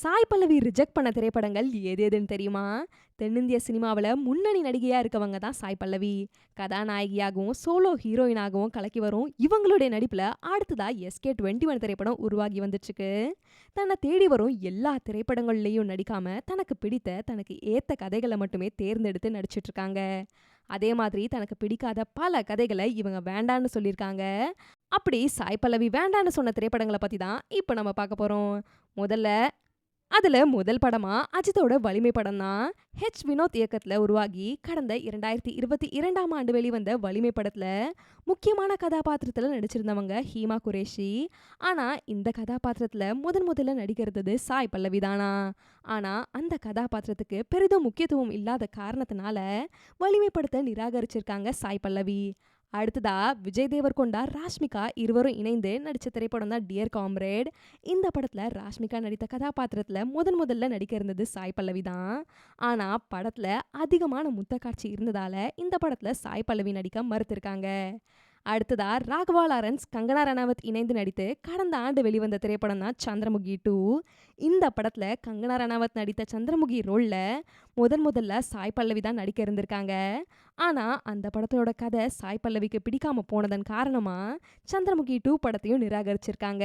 Sai Pallavi reject பண்ண திரைப்படங்கள் ஏது எதுன்னு தெரியுமா? தென்னிந்திய சினிமாவில் முன்னணி நடிகையாக இருக்கவங்க தான் சாய் பல்லவி. கதாநாயகியாகவும் சோலோ ஹீரோயினாகவும் கலக்கி வரும் இவங்களுடைய நடிப்பில் அடுத்ததா எஸ்கே டுவெண்ட்டி ஒன் திரைப்படம் உருவாகி வந்துச்சுக்கு. தன்னை தேடி வரும் எல்லா திரைப்படங்கள்லேயும் நடிக்காம தனக்கு பிடித்த தனக்கு ஏற்ற கதைகளை மட்டுமே தேர்ந்தெடுத்து நடிச்சிட்டு இருக்காங்க அதே மாதிரி தனக்கு பிடிக்காத பல கதைகளை இவங்க வேண்டான்னு சொல்லியிருக்காங்க. அப்படி சாய் பல்லவி வேண்டான்னு சொன்ன திரைப்படங்களை பற்றி தான் இப்போ நம்ம பார்க்க போகிறோம் முதல்ல அதில் முதல் படமாக அஜித்தோட வலிமை படம் தான் ஹெச் வினோத் இயக்கத்தில் உருவாகி கடந்த இரண்டாயிரத்தி இருபத்தி இரண்டாம் ஆண்டு வெளிவந்த வலிமை படத்தில் முக்கியமான கதாபாத்திரத்தில் நடிச்சிருந்தவங்க ஹீமா குரேஷி. ஆனால் இந்த கதாபாத்திரத்தில் முதன் முதல்ல நடிக்கிறது சாய் பல்லவி தானா? ஆனால் அந்த கதாபாத்திரத்துக்கு பெரிதும் முக்கியத்துவம் இல்லாத காரணத்தினால வலிமை படத்தை நிராகரிச்சிருக்காங்க சாய் பல்லவி. அடுத்ததா விஜய் தேவர்கொண்டா ராஷ்மிகா இருவரும் இணைந்து நடித்த திரைப்படம் தான் டியர் காம்ரேட் இந்த படத்தில் ராஷ்மிகா நடித்த கதாபாத்திரத்தில் முதன் முதல்ல நடிக்க இருந்தது சாய் பல்லவி தான். ஆனால் படத்தில் அதிகமான முத்த காட்சி இருந்ததால் இந்த படத்தில் சாய் பல்லவி நடிக்க மறுத்திருக்காங்க. அடுத்ததா ராகவா லாரன்ஸ் கங்கனா ரணாவத் இணைந்து நடித்து கடந்த ஆண்டு வெளிவந்த திரைப்படம் தான் சந்திரமுகி டூ. இந்த படத்தில் கங்கனா ரணாவத் நடித்த சந்திரமுகி ரோலில் முதன் முதல்ல சாய் பல்லவி தான் நடிக்க இருந்திருக்காங்க. ஆனால் அந்த படத்தோட கதை சாய் பல்லவிக்கு பிடிக்காம போனதன் காரணமாக சந்திரமுகி டூ படத்தையும் நிராகரிச்சிருக்காங்க.